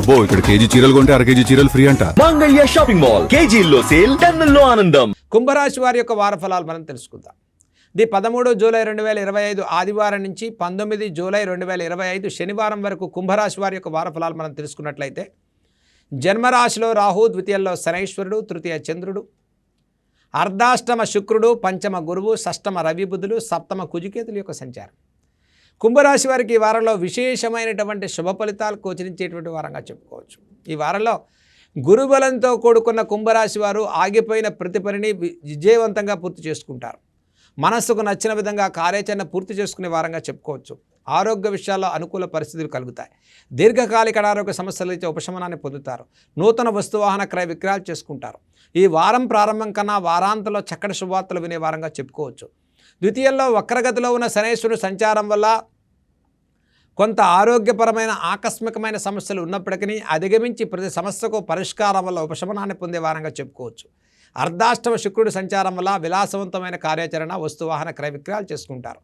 అబ్బో ఇక్కడ కేజీ చీరలు కొంటే అర కేజీ చీరలు ఫ్రీ అంట. Mangalya shopping mall. కేజీల్లో సేల్ టన్నుల్లో ఆనందం. కుంభరాశి వారి యొక్క వార ఫలాలు మనం తెలుసుకుందాం. ఇది పదమూడు జూలై రెండు వేల ఇరవై ఐదు ఆదివారం నుంచి పంతొమ్మిది జూలై రెండు వేల ఇరవై ఐదు శనివారం వరకు కుంభరాశి వారి యొక్క వార ఫలాలు మనం తెలుసుకున్నట్లయితే జన్మరాశిలో రాహు ద్వితీయంలో శనైశ్వరుడు తృతీయ చంద్రుడు అర్ధాష్టమ శుక్రుడు పంచమ గురువు షష్టమ రవి బుధులు సప్తమ కుజికేతుల యొక్క సంచారం. కుంభరాశి వారికి ఈ వారంలో విశేషమైనటువంటి శుభ ఫలితాలు గోచరించేటువంటి వారంగా చెప్పుకోవచ్చు. ఈ వారంలో గురుబలంతో కూడుకున్న కుంభరాశి వారు ఆగిపోయిన ప్రతి పనిని విజయవంతంగా పూర్తి చేసుకుంటారు. మనస్సుకు నచ్చిన విధంగా కార్యాచరణ పూర్తి చేసుకునే వారంగా చెప్పుకోవచ్చు. ఆరోగ్య విషయాల్లో అనుకూల పరిస్థితులు కలుగుతాయి. దీర్ఘకాలిక అనారోగ్య సమస్యల నుంచి ఉపశమనాన్ని పొందుతారు. నూతన వస్తువాహన క్రయ విక్రయాలు చేసుకుంటారు. ఈ వారం ప్రారంభం కన్నా వారాంతంలో చక్కటి శుభవార్తలు వినే వారంగా చెప్పుకోవచ్చు. ద్వితీయంలో వక్రగతిలో ఉన్న శనేశ్వరుడు సంచారం వల్ల కొంత ఆరోగ్యపరమైన ఆకస్మికమైన సమస్యలు ఉన్నప్పటికీ అధిగమించి ప్రతి సమస్యకు పరిష్కారం వల్ల ఉపశమనాన్ని పొందే వారంగా చెప్పుకోవచ్చు. అర్ధాష్టమ శుక్రుడి సంచారం వల్ల విలాసవంతమైన కార్యాచరణ వస్తువాహన క్రయ విక్రయాలు చేసుకుంటారు.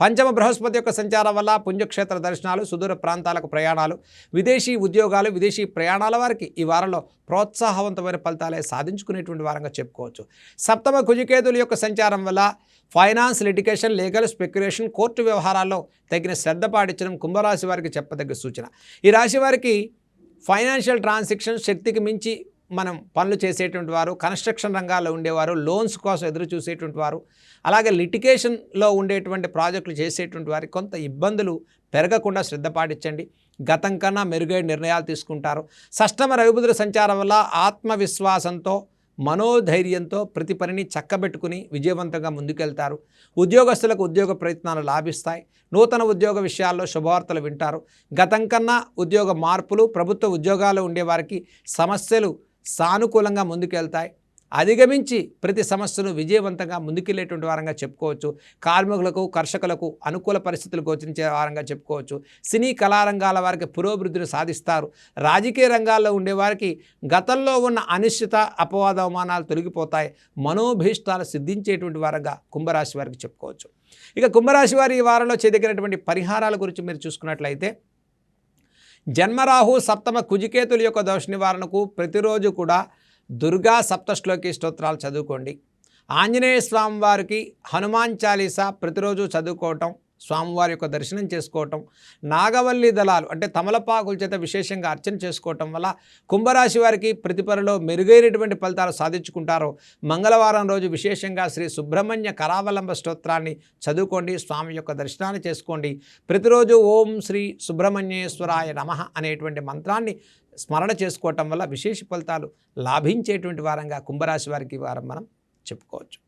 పంచమ బృహస్పతి యొక్క సంచారం వల్ల పుణ్యక్షేత్ర దర్శనాలు సుదూర ప్రాంతాలకు ప్రయాణాలు విదేశీ ఉద్యోగాలు విదేశీ ప్రయాణాల వారికి ఈ వారంలో ప్రోత్సాహవంతమైన ఫలితాలే సాధించుకునేటువంటి వారంగా చెప్పుకోవచ్చు. సప్తమ కుజికేతుల యొక్క సంచారం వల్ల finance litigation legal speculation court వ్యవహారాల్లో తగిన శ్రద్ధ పాటించడం కుంభరాశి వారికి చెప్పదగ్గ సూచన. ఈ రాశి వారికి ఫైనాన్షియల్ ట్రాన్సాక్షన్ శక్తికి మించి మనం పనులు చేసేటువంటి వారు కన్స్ట్రక్షన్ రంగాల్లో ఉండేవారు లోన్స్ కోసం ఎదురు చూసేటువంటి వారు అలాగే లిటికేషన్లో ఉండేటువంటి ప్రాజెక్టులు చేసేటువంటి వారికి కొంత ఇబ్బందులు పెరగకుండా శ్రద్ధ పాటించండి. గతం కన్నా మెరుగైన నిర్ణయాలు తీసుకుంటారు. సష్టమ రవిబుధుల సంచారం వల్ల ఆత్మవిశ్వాసంతో మనోధైర్యంతో ప్రతి పనిని చక్కబెట్టుకుని విజయవంతంగా ముందుకెళ్తారు. ఉద్యోగస్తులకు ఉద్యోగ ప్రయత్నాలు లాభిస్తాయి. నూతన ఉద్యోగ విషయాల్లో శుభవార్తలు వింటారు. గతం కన్నా ఉద్యోగ మార్పులు ప్రభుత్వ ఉద్యోగాలు ఉండేవారికి సమస్యలు సానుకూలంగా ముందుకెళ్తాయి. అధిగమించి ప్రతి సమస్యను విజయవంతంగా ముందుకెళ్ళేటువంటి వారంగా చెప్పుకోవచ్చు. కార్మికులకు కర్షకులకు అనుకూల పరిస్థితులు గోచరించే వారంగా చెప్పుకోవచ్చు. సినీ కళారంగాల వారికి పురోభివృద్ధిని సాధిస్తారు. రాజకీయ రంగాల్లో ఉండేవారికి గతంలో ఉన్న అనిశ్చిత అపవాద అవమానాలు తొలగిపోతాయి. మనోభీష్టాలు సిద్ధించేటువంటి వారంగా కుంభరాశి వారికి చెప్పుకోవచ్చు. ఇక కుంభరాశి వారి ఈ వారంలో చేదగినటువంటి పరిహారాల గురించి మీరు చూసుకున్నట్లయితే జన్మరాహు సప్తమ కుజికేతుల యొక్క దోష నివారణకు ప్రతిరోజు కూడా దుర్గా సప్తశ్లోకి స్తోత్రాలు చదువుకోండి. ఆంజనేయ స్వామి వారికి హనుమాన్ చాలీసా ప్రతిరోజు చదువుకోవటం స్వామివారి యొక్క దర్శనం చేసుకోవటం నాగవల్లి దళాలు అంటే తమలపాకుల చేత విశేషంగా అర్చన చేసుకోవటం వల్ల కుంభరాశి వారికి ప్రతిపరలో మెరుగైనటువంటి ఫలితాలు సాధించుకుంటారు. మంగళవారం రోజు విశేషంగా శ్రీ సుబ్రహ్మణ్య కరావలంబ స్తోత్రాన్ని చదువుకోండి స్వామి యొక్క దర్శనాన్ని చేసుకోండి. ప్రతిరోజు ఓం శ్రీ సుబ్రహ్మణ్యేశ్వరాయ నమః అనేటువంటి మంత్రాన్ని స్మరణ చేసుకోవటం వల్ల విశేష ఫలితాలు లాభించేటువంటి వారంగా కుంభరాశి వారికి వారం మనం చెప్పుకోవచ్చు.